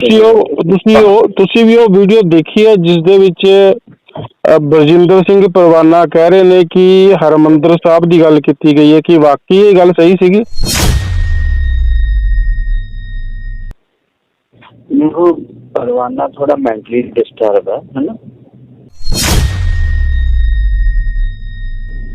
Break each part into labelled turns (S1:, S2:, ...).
S1: ਤੁਸੀਂ ਉਹ ਤੁਸੀਂ ਉਹ ਤੁਸੀਂ ਵੀ ਉਹ ਵੀਡੀਓ ਦੇਖੀ ਹੈ ਜਿਸ ਦੇ ਵਿੱਚ ਅ, ਬਰਜਿੰਦਰ ਸਿੰਘ ਪਰਵਾਨਾ ਕਹਿ ਰਹੇ ਨੇ ਕਿ ਹਰਮੰਦਰ ਸਾਹਿਬ ਦੀ ਗੱਲ ਕੀਤੀ ਗਈ ਹੈ ਕਿ ਵਾਕਈ ਇਹ ਗੱਲ ਸਹੀ ਸੀਗੀ?
S2: ਉਹ ਪਰਵਾਨਾ ਥੋੜਾ ਮੈਂਟਲੀ ਡਿਸਟਰਬ ਹੈ ਹੈਨਾ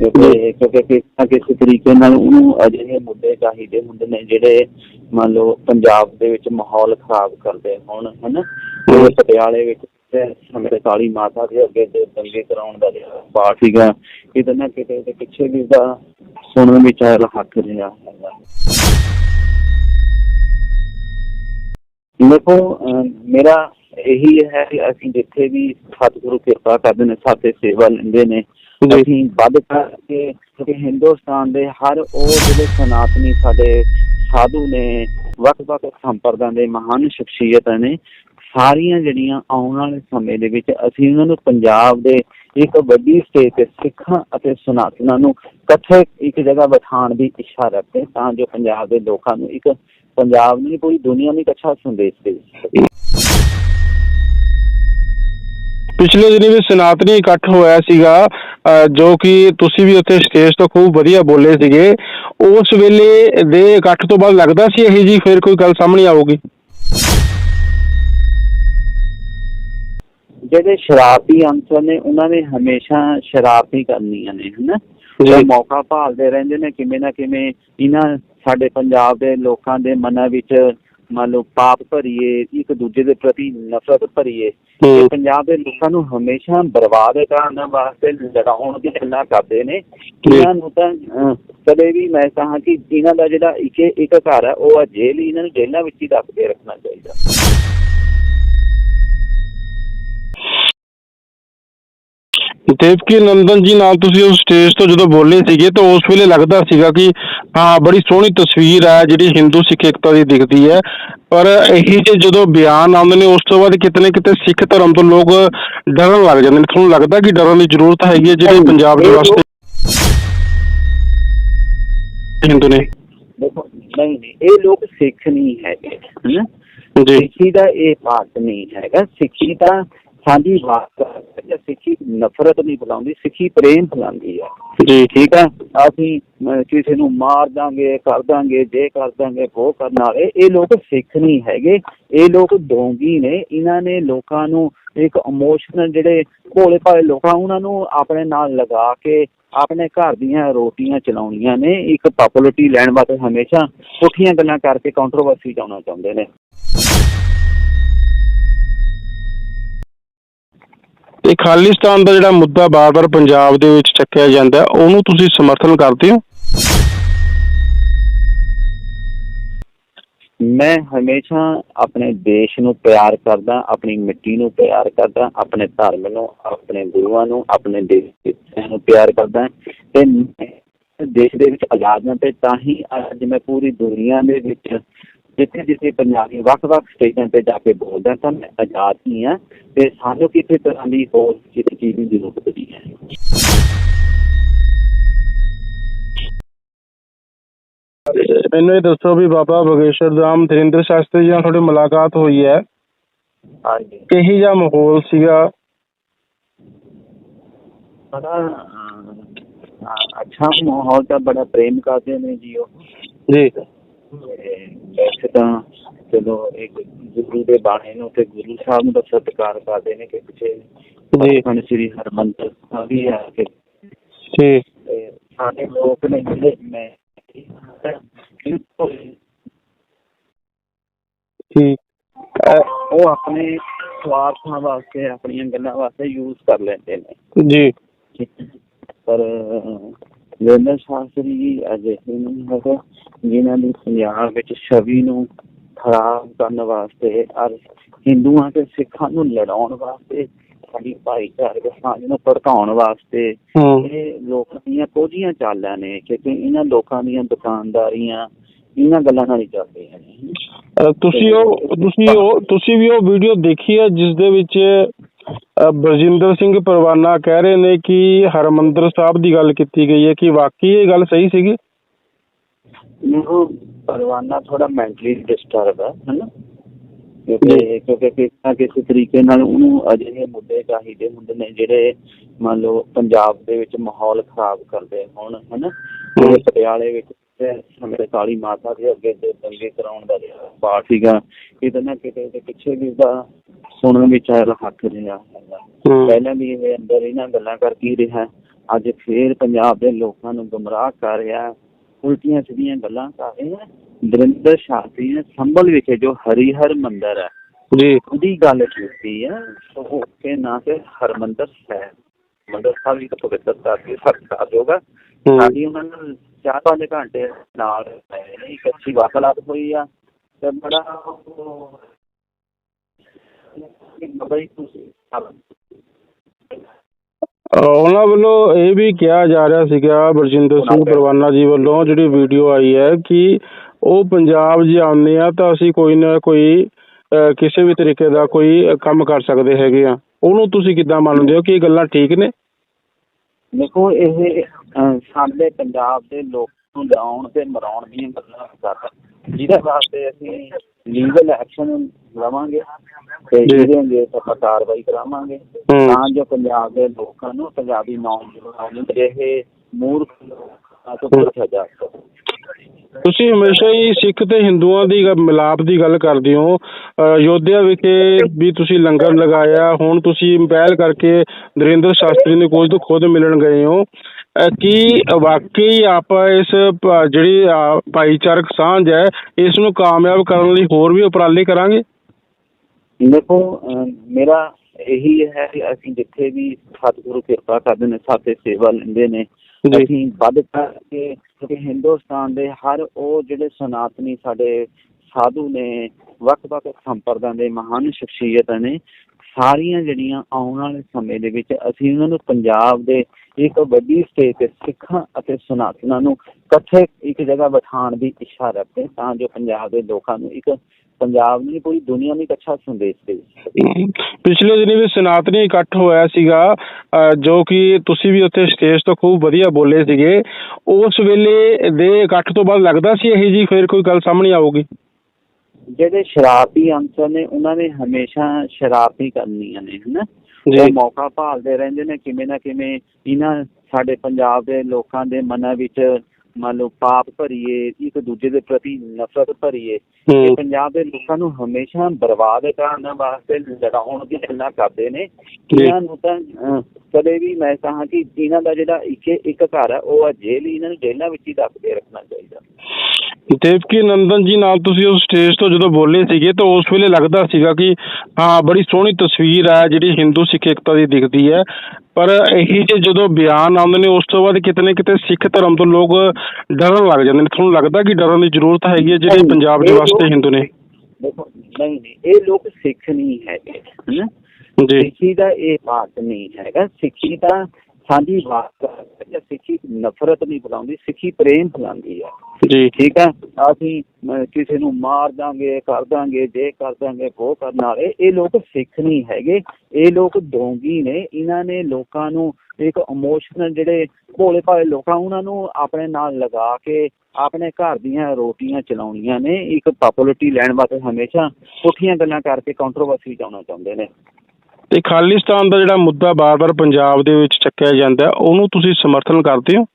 S2: ਕਿਉਂਕਿ ਕਿਉਂਕਿ ਕਿਸ ਨਾ ਕਿਸੇ ਤਰੀਕੇ ਨਾਲ ਉਹਨੂੰ ਅਜਿਹੇ ਮੁੱਦੇ ਚਾਹੀਦੇ ਹੁੰਦੇ ਨੇ ਜਿਹੜੇ ਮੰਨ ਲਓ ਪੰਜਾਬ ਦੇ ਵਿੱਚ ਮਾਹੌਲ ਖਰਾਬ ਕਰਦੇ ਹੋਣ ਹਨਾ? ਜਿਵੇਂ ਪਟਿਆਲੇ ਵਿੱਚ ਸਮੇਂ ਕਾਲੀ ਮਾਤਾ ਦੇ ਅੱਗੇ ਦੇ ਦੰਗੇ ਕਰਾਉਣ ਦਾ ਪਾਠ ਸੀਗਾ ਕਿਤੇ ਨਾ ਕਿਤੇ ਉਹਦੇ ਪਿੱਛੇ ਵੀ ਦਾ ਸੁਣਨ ਵਿੱਚ ਆਇਆ ਹੱਕ ਰਿਹਾ ਹੈਗਾ ਦੇਖੋ ਮੇਰਾ ਇਹੀ ਹੈ ਕਿ ਅਸੀਂ ਜਿੱਥੇ ਵੀ ਸਤਿਗੁਰੂ ਕਿਰਪਾ ਕਰਦੇ ਨੇ ਸਾਥੇ ਸੇਵਾ ਲੈਂਦੇ ਨੇ। ਅਸੀਂ ਵੱਧ ਕਰਕੇ ਕਿਉਂਕਿ ਹਿੰਦੁਸਤਾਨ ਦੇ ਹਰ ਉਹ ਜਿਹੜੇ ਸਨਾਤਨੀ ਸਾਡੇ ਸਾਧੂ ਨੇ ਵੱਖ-ਵੱਖ ਸੰਪਰਦਾਵਾਂ ਦੇ ਮਹਾਨ ਸ਼ਖਸੀਅਤਾਂ ਨੇ ਸਾਰੀਆਂ ਜਿਹੜੀਆਂ ਆਉਣ ਵਾਲੇ ਸਮੇਂ ਦੇ ਵਿੱਚ ਅਸੀਂ ਉਹਨਾਂ ਨੂੰ ਪੰਜਾਬ ਦੇ ਇੱਕ ਵੱਡੀ ਸਟੇਜ ਤੇ ਸਿੱਖਾਂ ਅਤੇ ਸਨਾਤਨਾਂ ਨੂੰ ਇਕੱਠੇ ਇੱਕ ਜਗ੍ਹਾ ਬਿਠਾਉਣ ਦੀ ਇੱਛਾ ਰੱਖਦੇ ਤਾਂ ਜੋ ਪੰਜਾਬ ਦੇ ਲੋਕਾਂ ਨੂੰ ਇੱਕ ਪੰਜਾਬ ਨਹੀਂ ਪੂਰੀ ਦੁਨੀਆ ਨੂੰ ਇੱਕ ਅੱਛਾ ਸੰਦੇਸ਼ ਦੇ
S1: ਪਿਛਲੇ ਦਿਨੀ ਵੀ ਸਨਾਤਨੀ ਇਕੱਠ ਹੋਇਆ ਸੀਗਾ ਜੋ ਕਿ ਤੁਸੀਂ ਵੀ ਉੱਥੇ ਸਟੇਜ ਤੋਂ ਖੂਬ ਵਧੀਆ ਬੋਲੇ ਸੀਗੇ ਉਸ ਵੇਲੇ ਦੇ ਇਕੱਠ ਤੋਂ ਬਾਅਦ ਲੱਗਦਾ ਸੀ ਇਹ ਜੀ ਫਿਰ ਕੋਈ ਗੱਲ ਸਾਹਮਣੇ ਆਊਗੀ
S2: ਜਿਹੜੇ ਸ਼ਰਾਰਤੀ ਅੰਸਰ ਨੇ ਉਹਨਾਂ ਨੇ ਹਮੇਸ਼ਾ ਸ਼ਰਾਰਤੀ ਕਰਨੀਆਂ ਨੇ ਹਨਾ
S1: ਜੀ।
S2: ਉਹ ਮੌਕਾ ਭਾਲਦੇ ਰਹਿੰਦੇ ਨੇ ਕਿਵੇਂ ਨਾ ਕਿਵੇਂ ਇਹਨਾਂ ਸਾਡੇ ਪੰਜਾਬ ਦੇ ਲੋਕਾਂ ਦੇ ਮਨਾਂ ਵਿੱਚ ਮੰਨ ਲਓ ਪਾਪ ਭਰੀਏ ਇੱਕ ਦੂਜੇ ਦੇ ਪ੍ਰਤੀ ਨਫ਼ਰਤ ਭਰੀਏ। ਇਹ ਪੰਜਾਬ ਦੇ ਲੋਕਾਂ ਨੂੰ ਹਮੇਸ਼ਾ ਬਰਬਾਦ ਕਰਨ ਵਾਸਤੇ ਲੜਾਉਣ ਦੀ ਗੱਲਾਂ ਕਰਦੇ ਨੇ। ਇਹਨਾਂ ਨੂੰ ਤਾਂ ਕਦੇ ਵੀ ਮੈਂ ਕਹਾਂ ਕਿ ਇਹਨਾਂ ਦਾ ਜਿਹੜਾ ਇੱਕ ਇੱਕ ਘਰ ਹੈ ਉਹ ਹੈ ਜੇਲ੍ਹ ਇਹਨਾਂ ਨੂੰ ਜੇਲ੍ਹਾਂ ਵਿੱਚ ਹੀ ਰੱਖ ਕੇ ਰੱਖਣਾ ਚਾਹੀਦਾ
S1: ਦੇਵਕੀ ਨੰਦਨ ਜੀ ਨਾਲ ਤੁਸੀਂ ਉਸ ਸਟੇਜ ਤੋਂ ਜਦੋਂ ਬੋਲੇ ਸੀਗੇ ਤਾਂ ਉਸ ਵੇਲੇ ਲੱਗਦਾ ਸੀਗਾ ਕਿ ਹਾਂ ਬੜੀ ਸੋਹਣੀ ਤਸਵੀਰ ਹੈ ਜਿਹੜੀ ਹਿੰਦੂ ਸਿੱਖ ਏਕਤਾ ਦੀ ਦਿਖਦੀ ਹੈ। ਪਰ ਇਹੀ ਜੇ ਜਦੋਂ ਬਿਆਨ ਆਉਂਦੇ ਨੇ ਉਸ ਤੋਂ ਬਾਅਦ ਕਿਤੇ ਨਾ ਕਿਤੇ ਸਿੱਖ ਧਰਮ ਤੋਂ ਲੋਕ ਡਰਨ ਲੱਗ ਜਾਂਦੇ ਨੇ। ਤੁਹਾਨੂੰ ਲੱਗਦਾ ਕਿ ਡਰਨ ਦੀ ਜ਼ਰੂਰਤ ਹੈਗੀ ਹੈ ਜਿਹੜੇ ਪੰਜਾਬ ਦੇ ਵਾਸਤੇ? ਹਿੰਦੂ ਨੇ।
S2: ਨਹੀਂ ਇਹ ਲੋਕ ਸਿੱਖ ਨਹੀਂ ਹੈਗੇ ਹਨਾ?
S1: ਜੀ।
S2: ਸਿੱਖੀ ਦਾ ਇਹ ਪਾਰਟ ਨਹੀਂ ਹੈਗਾ। ਸਿੱਖੀ ਤਾਂ ਸਾਡੀ ਬਾਤ ਹੈ ਸਿੱਖੀ ਨਫ਼ਰਤ ਨਹੀਂ ਬੁਲਾਉਂਦੀ ਸਿੱਖੀ ਪ੍ਰੇਮ ਬੁਲਾਉਂਦੀ ਹੈ।
S1: ਜੀ।
S2: ਠੀਕ ਹੈ? ਅਸੀਂ ਕਿਸੇ ਨੂੰ ਮਾਰ ਦਾਂਗੇ ਕਰ ਦਾਂਗੇ ਜੇ ਕਰ ਦਾਂਗੇ ਉਹ ਕਰਨ ਵਾਲੇ ਇਹ ਲੋਕ ਸਿੱਖ ਨਹੀਂ ਹੈਗੇ। ਇਹ ਲੋਕ ਢੋਂਗੀ ਨੇ। ਇਹਨਾਂ ਨੇ ਲੋਕਾਂ ਨੂੰ ਇੱਕ ਇਮੋਸ਼ਨਲ ਜਿਹੜੇ ਭੋਲੇ ਭਾਲੇ ਲੋਕਾਂ ਉਹਨਾਂ ਨੂੰ ਆਪਣੇ ਨਾਲ ਲਗਾ ਕੇ ਆਪਣੇ ਘਰ ਦੀਆਂ ਰੋਟੀਆਂ ਚਲਾਉਣੀਆਂ ਨੇ। ਇੱਕ ਪਪੂਲੈਰਿਟੀ ਲੈਣ ਵਾਸਤੇ ਹਮੇਸ਼ਾ ਪੁੱਠੀਆਂ ਗੱਲਾਂ ਕਰਕੇ ਕੰਟਰੋਵਰਸੀ ਚਾਉਣਾ ਚਾਹੁੰਦੇ ਨੇ।
S1: ਇਹ ਖਾਲਿਸਤਾਨ ਦਾ ਜਿਹੜਾ ਮੁੱਦਾ ਬਾਰ-ਬਾਰ ਪੰਜਾਬ ਦੇ ਵਿੱਚ ਚੱਕਿਆ ਜਾਂਦਾ ਉਹਨੂੰ ਤੁਸੀਂ ਸਮਰਥਨ ਕਰਦੇ ਹੋ?
S2: ਮੈਂ ਹਮੇਸ਼ਾ ਆਪਣੇ ਦੇਸ਼ ਨੂੰ ਪਿਆਰ ਕਰਦਾ, ਆਪਣੀ ਮਿੱਟੀ ਨੂੰ ਪਿਆਰ ਕਰਦਾ, ਆਪਣੇ ਧਰਮ ਨੂੰ, ਆਪਣੇ ਗੁਰੂਆਂ ਨੂੰ, ਆਪਣੇ ਦੇਸ਼ ਨੂੰ ਪਿਆਰ ਕਰਦਾ ਤੇ ਦੇਸ਼ ਦੇ ਵਿੱਚ ਆਜ਼ਾਦ ਹਾਂ ਤੇ ਤਾਂ ਹੀ ਅੱਜ ਮੈਂ ਪੂਰੀ ਦੁਨੀਆ ਦੇ ਵਿੱਚ ਜਿੱਥੇ ਜਿੱਥੇ ਪੰਜਾਬੀ ਵੱਖ-ਵੱਖ ਸਟੇਜਾਂ ਤੇ ਜਾ ਕੇ ਬੋਲਦਾ ਤਾਂ ਮੈਂ ਆਜ਼ਾਦ ਹੀ ਹਾਂ ਤੇ ਸਾਨੂੰ ਕਿਸੇ ਤਰ੍ਹਾਂ ਦੀ ਹੋਰ ਕਿਸੇ ਚੀਜ਼ ਦੀ ਜ਼ਰੂਰਤ ਨਹੀਂ ਹੈ।
S1: ਮੈਨੂੰ ਇਹ ਦੱਸੋ ਵੀ ਬਾਬਾ ਬਗੇਸ਼ਵਰ ਧਾਮ ਧਰਿੰਦਰ ਸ਼ਾਸਤਰੀ ਜੀ ਨਾਲ ਤੁਹਾਡੀ ਮੁਲਾਕਾਤ ਹੋਈ ਹੈ।
S2: ਹਾਂਜੀ।
S1: ਕਿਹੀ ਜਿਹਾ ਮਾਹੌਲ ਸੀਗਾ?
S2: ਬੜਾ ਅੱਛਾ ਮਾਹੌਲ ਤਾਂ ਬੜਾ ਪ੍ਰੇਮ ਕਰਦੇ ਨੇ ਜੀ ਉਹ।
S1: ਜੀ।
S2: ਵੈਸੇ ਤਾਂ ਚਲੋ ਇੱਕ ਗੁਰੂ ਦੇ ਬਾਣੇ ਨੂੰ ਤੇ ਗੁਰੂ ਸਾਹਿਬ ਨੂੰ ਦਾ ਸਤਿਕਾਰ ਕਰਦੇ ਨੇ ਕਿ ਪਿੱਛੇ
S1: ਜੀ।
S2: ਮਨ ਸ੍ਰੀ ਹਰਮੰਦਰ ਸਾਹਿਬ ਵੀ ਆ ਕੇ
S1: ਜੀ।
S2: ਤੇ ਸਾਡੇ ਲੋਕ ਨੇ ਜਿਹੜੇ ਮੈਂ
S1: ਠੀਕ ਅ,
S2: ਉਹ ਆਪਣੇ ਸਵਾਰਥਾਂ ਵਾਸਤੇ ਆਪਣੀਆਂ ਗੱਲਾਂ ਵਾਸਤੇ ਯੂਜ਼ ਕਰ ਲੈਂਦੇ ਨੇ।
S1: ਜੀ।
S2: ਪਰ ਜਨਰਲ ਸ਼ਾਸਤਰੀ ਜੀ ਅਜਿਹੇ ਨਹੀਂ ਹੈਗੇ ਜਿਨ੍ਹਾਂ ਦੀ ਪੰਜਾਬ ਵਿੱਚ ਛਵੀ ਨੂੰ ਖਰਾਬ ਕਰਨ ਵਾਸਤੇ ਔਰ ਹਿੰਦੂਆਂ ਤੇ ਸਿੱਖਾਂ ਨੂੰ ਲੜਾਉਣ ਵਾਸਤੇ ਸਾਡੀ ਭਾਈਚਾਰਕ ਸਾਂਝ ਨੂੰ ਭੜਕਾਉਣ ਵਾਸਤੇ ਇਹ ਲੋਕਾਂ ਦੀਆਂ ਕੋਝੀਆਂ ਚਾਲਾਂ ਨੇ ਕਿਉਂਕਿ ਇਹਨਾਂ ਲੋਕਾਂ ਦੀਆਂ ਦੁਕਾਨਦਾਰੀਆਂ ਇਹਨਾਂ ਗੱਲਾਂ ਨਾਲ ਹੀ ਚੱਲਦੀਆਂ ਨੇ।
S1: ਅ, ਤੁਸੀਂ ਉਹ ਤੁਸੀਂ ਉਹ ਤੁਸੀਂ ਵੀ ਉਹ ਵੀਡੀਓ ਦੇਖੀ ਹੈ ਜਿਸ ਦੇ ਵਿੱਚ ਬਰਜਿੰਦਰ ਸਿੰਘ ਪਰਵਾਨਾ ਕਹਿ ਰਹੇ ਨੇ ਕਿ ਹਰਮੰਦਰ ਸਾਹਿਬ ਦੀ ਗੱਲ ਕੀਤੀ ਗਈ ਹੈ ਕਿ ਵਾਕਈ ਇਹ ਗੱਲ ਸਹੀ ਸੀਗੀ?
S2: ਉਹ ਪਰਵਾਨਾ ਥੋੜਾ ਮੈਂਟਲੀ ਡਿਸਟਰਬ ਹੈ ਹਨਾ? ਕਿਉਂਕਿ ਕਿਉਂਕਿ ਕਿਸੇ ਨਾ ਕਿਸੇ ਤਰੀਕੇ ਨਾਲ ਉਹਨੂੰ ਅਜਿਹੇ ਮੁੱਦੇ ਚਾਹੀਦੇ ਹੁੰਦੇ ਨੇ ਜਿਹੜੇ ਮੰਨ ਲਓ ਪੰਜਾਬ ਦੇ ਵਿੱਚ ਮਾਹੌਲ ਖਰਾਬ ਕਰਦੇ ਹੋਣ ਹਨਾ? ਪਟਿਆਲੇ ਵਿੱਚ ਇਸ ਸਮੇਂ ਤੇ ਕਾਲੀ ਮਾਤਾ ਦੇ ਅੱਗੇ ਦੇ ਦੰਗੇ ਕਰਾਉਣ ਦਾ ਜਿਹੜਾ ਪਾਠ ਸੀਗਾ ਕਿਤੇ ਨਾ ਕਿਤੇ ਉਹਦੇ ਪਿੱਛੇ ਵੀ ਉਹਦਾ ਸੁਣਨ ਵਿੱਚ ਆਇਆ ਹੱਥ ਰਿਹਾ ਹੈਗਾ
S1: ਹੂੰ।
S2: ਪਹਿਲਾਂ ਵੀ ਇਹ ਅੰਦਰ ਇਹਨਾਂ ਗੱਲਾਂ ਕਰਕੇ ਹੀ ਰਿਹਾ। ਅੱਜ ਫੇਰ ਪੰਜਾਬ ਦੇ ਲੋਕਾਂ ਨੂੰ ਗੁੰਮਰਾਹ ਕਰ ਰਿਹਾ। ਉਲਟੀਆਂ ਸਿੱਧੀਆਂ ਗੱਲਾਂ ਕਰ ਰਿਹਾ। ਦਰਿੰਦਰ ਸ਼ਾਸਤਰੀ ਨੇ ਸੰਭਲ ਵਿਖੇ ਜੋ ਹਰੀਹਰ ਮੰਦਿਰ ਹੈ
S1: ਜੀ।
S2: ਉਹਦੀ ਗੱਲ ਕੀਤੀ ਹੈ ਉਹ ਕੇ ਨਾਂ ਤੇ ਹਰਮੰਦਰ ਸਾਹਿਬ ਮੰਦਰ ਸਾਹਿਬ ਪਵਿੱਤਰਤਾ ਦੀ ਸਰਕਾਰ ਹੋਗਾ
S1: ਹੂੰ।
S2: ਸਾਡੀ ਉਹਨਾਂ ਨਾਲ ਚਾਰ ਪੰਜ ਘੰਟੇ ਨਾਲ। ਇੱਕ ਅੱਛੀ ਵਾਰਤਾਲਾਪ ਹੋਈ ਆ ਤੇ ਬੜਾ ਬਈ ਤੁਸੀਂ
S1: ਉਹਨਾਂ ਵੱਲੋਂ ਇਹ ਵੀ ਕਿਹਾ ਜਾ ਰਿਹਾ ਸੀਗਾ ਬਰਜਿੰਦਰ ਸਿੰਘ ਪਰਵਾਨਾ ਜੀ ਵੱਲੋਂ ਜਿਹੜੀ ਵੀਡੀਓ ਆਈ ਹੈ ਕਿ ਉਹ ਪੰਜਾਬ ਜੇ ਆਉਂਦੇ ਆ ਤਾਂ ਅਸੀਂ ਕੋਈ ਨਾ ਕੋਈ ਕਿਸੇ ਵੀ ਤਰੀਕੇ ਦਾ ਕੋਈ ਕੰਮ ਕਰ ਸਕਦੇ ਹੈਗੇ ਆ। ਉਹਨੂੰ ਤੁਸੀਂ ਕਿੱਦਾਂ ਮੰਨਦੇ ਹੋ ਕਿ ਇਹ ਗੱਲਾਂ ਠੀਕ ਨੇ
S2: ਦੇਖੋ ਇਹ ਅਹ, ਸਾਡੇ ਪੰਜਾਬ ਦੇ ਲੋਕ ਨੂੰ ਲਿਆਉਣ ਤੇ ਮਰਾਉਣ ਦੀਆਂ ਗੱਲਾਂ ਕਰਦਾ ਜਿਹਦੇ ਵਾਸਤੇ ਅਸੀਂ ਲੀਗਲ ਐਕਸ਼ਨ ਲਵਾਂਗੇ ਤੇ
S1: ਜੀ।
S2: ਜਿਹਦੇ ਅੰਦਰ ਆਪਾਂ ਕਾਰਵਾਈ ਕਰਾਵਾਂਗੇ
S1: ਹੂੰ।
S2: ਤਾਂ ਜੋ ਪੰਜਾਬ ਦੇ ਲੋਕਾਂ ਨੂੰ ਪੰਜਾਬੀ ਨੌਜਵਾਨਾਂ ਨੂੰ ਇਹ ਮੂਰਖ ਲੋਕਾਂ ਤੋਂ ਬਚਿਆ ਜਾ ਸਕੇ
S1: ਤੁਸੀਂ ਹਮੇਸ਼ਾ ਹੀ ਸਿੱਖ ਤੇ ਹਿੰਦੂਆਂ ਦੀ ਗ- ਮਿਲਾਪ ਦੀ ਗੱਲ ਕਰਦੇ ਹੋ। ਅਹ ਅਯੋਧਿਆ ਵਿਖੇ ਵੀ ਤੁਸੀਂ ਲੰਗਰ ਲਗਾਇਆ ਹੁਣ ਤੁਸੀਂ ਪਹਿਲ ਕਰਕੇ ਨਰਿੰਦਰ ਸ਼ਾਸਤਰੀ ਨੂੰ ਕੋਲ ਤੋਂ ਖੁਦ ਮਿਲਣ ਗਏ ਹੋ। ਅਹ ਕੀ ਵਾਕਈ ਆਪਾਂ ਇਸ ਭ- ਜਿਹੜੀ ਅਹ, ਭਾਈਚਾਰਕ ਸਾਂਝ ਹੈ ਇਸ ਨੂੰ ਕਾਮਯਾਬ ਕਰਨ ਲਈ ਹੋਰ ਵੀ ਉਪਰਾਲੇ ਕਰਾਂਗੇ?
S2: ਦੇਖੋ ਅਹ ਮੇਰਾ ਇਹੀ ਹੈ ਕਿ ਅਸੀਂ ਜਿੱਥੇ ਵੀ ਸਤਿਗੁਰੂ ਕਿਰਪਾ ਕਰਦੇ ਨੇ ਸਾਥੇ ਸੇਵਾ ਲੈਂਦੇ ਨੇ ਅਸੀਂ ਵੱਧ ਕਰਕੇ ਹਿੰਦੁਸਤਾਨ ਦੇ ਹਰ ਉਹ ਜਿਹੜੇ ਸਨਾਤਨੀ ਸਾਡੇ ਸਾਧੂ ਨੇ, ਵੱਖ-ਵੱਖ ਸੰਪਰਦਾਵਾਂ ਦੇ ਮਹਾਨ ਸ਼ਖਸੀਅਤਾਂ ਨੇ, ਸਾਰੀਆਂ ਜਿਹੜੀਆਂ ਆਉਣ ਵਾਲੇ ਸਮੇਂ ਦੇ ਵਿੱਚ ਅਸੀਂ ਉਹਨਾਂ ਨੂੰ ਪੰਜਾਬ ਦੇ ਇੱਕ ਵੱਡੀ ਸਟੇਜ ਤੇ ਸਿੱਖਾਂ ਅਤੇ ਸਨਾਤਨਾਂ ਨੂੰ ਇਕੱਠੇ ਇੱਕ ਜਗ੍ਹਾ ਬਿਠਾਉਣ ਦੀ ਇੱਛਾ ਰੱਖਦੇ ਤਾਂ ਜੋ ਪੰਜਾਬ ਦੇ ਲੋਕਾਂ ਨੂੰ ਇੱਕ ਪੰਜਾਬ ਨਹੀਂ, ਪੂਰੀ ਦੁਨੀਆ ਨੂੰ ਇੱਕ ਅੱਛਾ ਸੰਦੇਸ਼ ਦੇ
S1: ਪਿਛਲੇ ਦਿਨੀ ਵੀ ਸਨਾਤਨੀ ਇਕੱਠ ਹੋਇਆ ਸੀਗਾ ਜੋ ਕਿ ਤੁਸੀਂ ਵੀ ਉੱਥੇ ਸਟੇਜ ਤੋਂ ਖੂਬ ਵਧੀਆ ਬੋਲੇ ਸੀਗੇ। ਉਸ ਵੇਲੇ ਦੇ ਇਕੱਠ ਤੋਂ ਬਾਅਦ ਲੱਗਦਾ ਸੀ ਇਹ ਜੀ ਫਿਰ ਕੋਈ ਗੱਲ ਸਾਹਮਣੇ ਆਊਗੀ?
S2: ਜਿਹੜੇ ਸ਼ਰਾਬੀ ਅੰਸਰ ਨੇ ਉਹਨਾਂ ਨੇ ਹਮੇਸ਼ਾ ਸ਼ਰਾਬੀ ਕਰਨੀਆਂ ਨੇ ਹਨਾ?
S1: ਜੀ।
S2: ਮੌਕਾ ਭਾਲਦੇ ਰਹਿੰਦੇ ਨੇ ਕਿਵੇਂ ਨਾ ਕਿਵੇਂ ਇਹਨਾਂ ਸਾਡੇ ਪੰਜਾਬ ਦੇ ਲੋਕਾਂ ਦੇ ਮਨਾਂ ਵਿੱਚ ਮੰਨ ਲਓ ਪਾਪ ਭਰੀਏ ਇੱਕ ਦੂਜੇ ਦੇ ਪ੍ਰਤੀ ਨਫ਼ਰਤ ਭਰੀਏ। ਇਹ ਪੰਜਾਬ ਦੇ ਲੋਕਾਂ ਨੂੰ ਹਮੇਸ਼ਾ ਬਰਬਾਦ ਕਰਨ ਵਾਸਤੇ ਲੜਾਉਣ ਦੀ ਗੱਲਾਂ ਕਰਦੇ ਨੇ। ਇਹਨਾਂ ਨੂੰ ਤਾਂ ਕਦੇ ਵੀ ਮੈਂ ਕਹਾਂ ਕਿ ਇਹਨਾਂ ਦਾ ਜਿਹੜਾ ਇੱਕ ਇੱਕ ਘਰ ਹੈ ਉਹ ਆ ਜੇਲ੍ਹ ਇਹਨਾਂ ਨੂੰ ਜੇਲ੍ਹਾਂ ਵਿੱਚ ਹੀ ਦੱਬ ਕੇ ਰੱਖਣਾ ਚਾਹੀਦਾ
S1: ਦੇਵਕੀ ਨੰਦਨ ਜੀ ਨਾਲ ਤੁਸੀਂ ਉਸ ਸਟੇਜ ਤੋਂ ਜਦੋਂ ਬੋਲੇ ਸੀਗੇ ਤਾਂ ਉਸ ਵੇਲੇ ਲੱਗਦਾ ਸੀਗਾ ਕਿ ਹਾਂ ਬੜੀ ਸੋਹਣੀ ਤਸਵੀਰ ਹੈ ਜਿਹੜੀ ਹਿੰਦੂ ਸਿੱਖ ਏਕਤਾ ਦੀ ਦਿਖਦੀ ਹੈ। ਪਰ ਇਹੀ ਜੇ ਜਦੋਂ ਬਿਆਨ ਆਉਂਦੇ ਨੇ ਉਸ ਤੋਂ ਬਾਅਦ ਕਿਤੇ ਨਾ ਕਿਤੇ ਸਿੱਖ ਧਰਮ ਤੋਂ ਲੋਕ ਡਰਨ ਲੱਗ ਜਾਂਦੇ ਨੇ। ਤੁਹਾਨੂੰ ਲੱਗਦਾ ਕਿ ਡਰਨ ਦੀ ਜ਼ਰੂਰਤ ਹੈਗੀ ਹੈ ਜਿਹੜੇ ਪੰਜਾਬ ਦੇ ਵਾਸਤੇ ਹਿੰਦੂ ਨੇ?
S2: ਦੇਖੋ ਨਹੀਂ ਇਹ ਲੋਕ ਸਿੱਖ ਨਹੀਂ ਹੈਗੇ ਹਨਾ?
S1: ਜੀ।
S2: ਸਿੱਖੀ ਦਾ ਇਹ ਬਾਤ ਨਹੀਂ ਹੈਗਾ। ਸਿੱਖੀ ਤਾਂ ਸਾਡੀ ਬਾਤ ਹੈ ਸਿੱਖੀ ਨਫ਼ਰਤ ਨਹੀਂ ਬੁਲਾਉਂਦੀ ਸਿੱਖੀ ਪ੍ਰੇਮ ਬੁਲਾਉਂਦੀ ਹੈ
S1: ਜੀ।
S2: ਠੀਕ ਹੈ? ਅਸੀਂ ਕਿਸੇ ਨੂੰ ਮਾਰ ਦਾਂਗੇ ਕਰ ਦਾਂਗੇ ਜੇ ਕਰ ਦਾਂਗੇ ਉਹ ਕਰਨ ਵਾਲੇ ਇਹ ਲੋਕ ਸਿੱਖ ਨਹੀਂ ਹੈਗੇ। ਇਹ ਲੋਕ ਢੋਂਗੀ ਨੇ। ਇਹਨਾਂ ਨੇ ਲੋਕਾਂ ਨੂੰ ਇੱਕ ਇਮੋਸ਼ਨਲ ਜਿਹੜੇ ਭੋਲੇ ਭਾਲੇ ਲੋਕਾਂ ਉਹਨਾਂ ਨੂੰ ਆਪਣੇ ਨਾਲ ਲਗਾ ਕੇ ਆਪਣੇ ਘਰ ਦੀਆਂ ਰੋਟੀਆਂ ਚਲਾਉਣੀਆਂ ਨੇ। ਇੱਕ ਪਪੂਲਰਿਟੀ ਲੈਣ ਵਾਸਤੇ ਹਮੇਸ਼ਾ ਪੁੱਠੀਆਂ ਗੱਲਾਂ ਕਰਕੇ ਕੰਟਰੋਵਰਸੀ ਚਾਉਣਾ ਚਾਹੁੰਦੇ ਨੇ।
S1: ਤੇ ਖਾਲਿਸਤਾਨ ਦਾ ਜਿਹੜਾ ਮੁੱਦਾ ਬਾਰ-ਬਾਰ ਪੰਜਾਬ ਦੇ ਵਿੱਚ ਚੱਕਿਆ ਜਾਂਦਾ ਉਹਨੂੰ ਤੁਸੀਂ ਸਮਰਥਨ ਕਰਦੇ ਹੋ?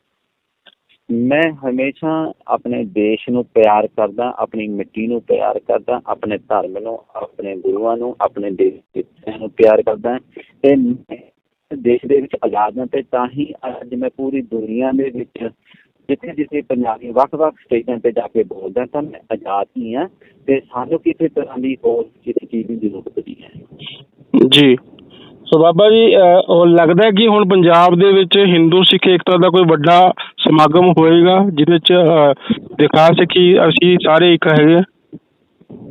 S2: ਮੈਂ ਹਮੇਸ਼ਾ ਆਪਣੇ ਦੇਸ਼ ਨੂੰ ਪਿਆਰ ਕਰਦਾ ਆਪਣੀ ਮਿੱਟੀ ਨੂੰ ਪਿਆਰ ਕਰਦਾ ਆਪਣੇ ਧਰਮ ਨੂੰ ਆਪਣੇ ਗੁਰੂਆਂ ਨੂੰ ਆਪਣੇ ਦੇਸ਼ ਨੂੰ ਪਿਆਰ ਕਰਦਾ। ਤੇ ਦੇਸ਼ ਦੇ ਵਿੱਚ ਆਜ਼ਾਦ ਹਾਂ ਤੇ ਤਾਂ ਹੀ ਅੱਜ ਮੈਂ ਪੂਰੀ ਦੁਨੀਆ ਦੇ ਵਿੱਚ ਜਿੱਥੇ ਜਿੱਥੇ ਪੰਜਾਬੀ ਵੱਖ-ਵੱਖ ਸਟੇਜਾਂ ਤੇ ਜਾ ਕੇ ਬੋਲਦਾ ਤਾਂ ਮੈਂ ਆਜ਼ਾਦ ਹੀ ਹਾਂ। ਤੇ ਸਾਨੂੰ ਕਿਸੇ ਤਰ੍ਹਾਂ ਦੀ ਹੋਰ ਕਿਸੇ ਚੀਜ਼ ਦੀ ਜ਼ਰੂਰਤ ਨਹੀਂ ਹੈ।
S1: ਜੀ। ਸੋ ਬਾਬਾ ਜੀ ਅਹ, ਉਹ ਲੱਗਦਾ ਹੈ ਕਿ ਹੁਣ ਪੰਜਾਬ ਦੇ ਵਿੱਚ ਹਿੰਦੂ ਸਿੱਖ ਏਕਤਾ ਦਾ ਕੋਈ ਵੱਡਾ ਸਮਾਗਮ ਹੋਏਗਾ ਜਿਹਦੇ ਚ ਅਹ, ਦਿਖਾ ਸਕੀ ਅਸੀਂ ਸਾਰੇ ਇੱਕ ਹੈਗੇ ਹਾਂ।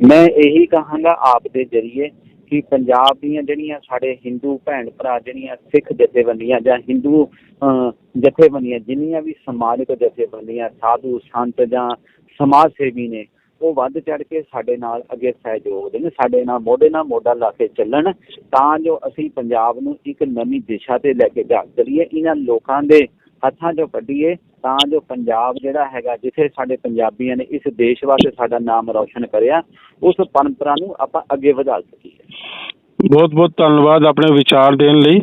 S2: ਮੈਂ ਇਹੀ ਕਹਾਂਗਾ ਆਪ ਦੇ ਜਰੀਏ ਕਿ ਪੰਜਾਬ ਦੀਆਂ ਜਿਹੜੀਆਂ ਸਾਡੇ ਹਿੰਦੂ ਭੈਣ ਭਰਾ ਜਿਹੜੀਆਂ ਸਿੱਖ ਜਥੇਬੰਦੀਆਂ ਜਾਂ ਹਿੰਦੂ ਅਹ, ਜਥੇਬੰਦੀਆਂ ਜਿੰਨੀਆਂ ਵੀ ਸਮਾਜਿਕ ਜਥੇਬੰਦੀਆਂ ਸਾਧੂ ਸੰਤ ਜਾਂ ਸਮਾਜ ਸੇਵੀ ਨੇ ਉਹ ਵੱਧ ਚੜ ਕੇ ਸਾਡੇ ਨਾਲ ਅੱਗੇ ਸਹਿਯੋਗ ਦੇਣ, ਸਾਡੇ ਨਾਲ ਮੋਢੇ ਨਾਲ ਮੋਢਾ ਲਾ ਕੇ ਚੱਲਣ, ਤਾਂ ਜੋ ਅਸੀਂ ਪੰਜਾਬ ਨੂੰ ਇੱਕ ਨਵੀਂ ਦਿਸ਼ਾ ਤੇ ਲੈ ਕੇ ਜਾ ਸਕੀਏ। ਇਹਨਾਂ ਲੋਕਾਂ ਦੇ ਹੱਥਾਂ 'ਚੋਂ ਕੱਢੀਏ, ਤਾਂ ਜੋ ਪੰਜਾਬ ਜਿਹੜਾ ਹੈਗਾ, ਜਿੱਥੇ ਸਾਡੇ ਪੰਜਾਬੀਆਂ ਨੇ ਇਸ ਦੇਸ਼ ਵਾਸਤੇ ਸਾਡਾ ਨਾਮ ਰੌਸ਼ਨ ਕਰਿਆ, ਉਸ ਪਰੰਪਰਾ ਨੂੰ ਆਪਾਂ ਅੱਗੇ ਵਧਾ ਸਕੀਏ।
S1: ਬਹੁਤ ਬਹੁਤ ਧੰਨਵਾਦ ਆਪਣੇ ਵਿਚਾਰ ਦੇਣ ਲਈ।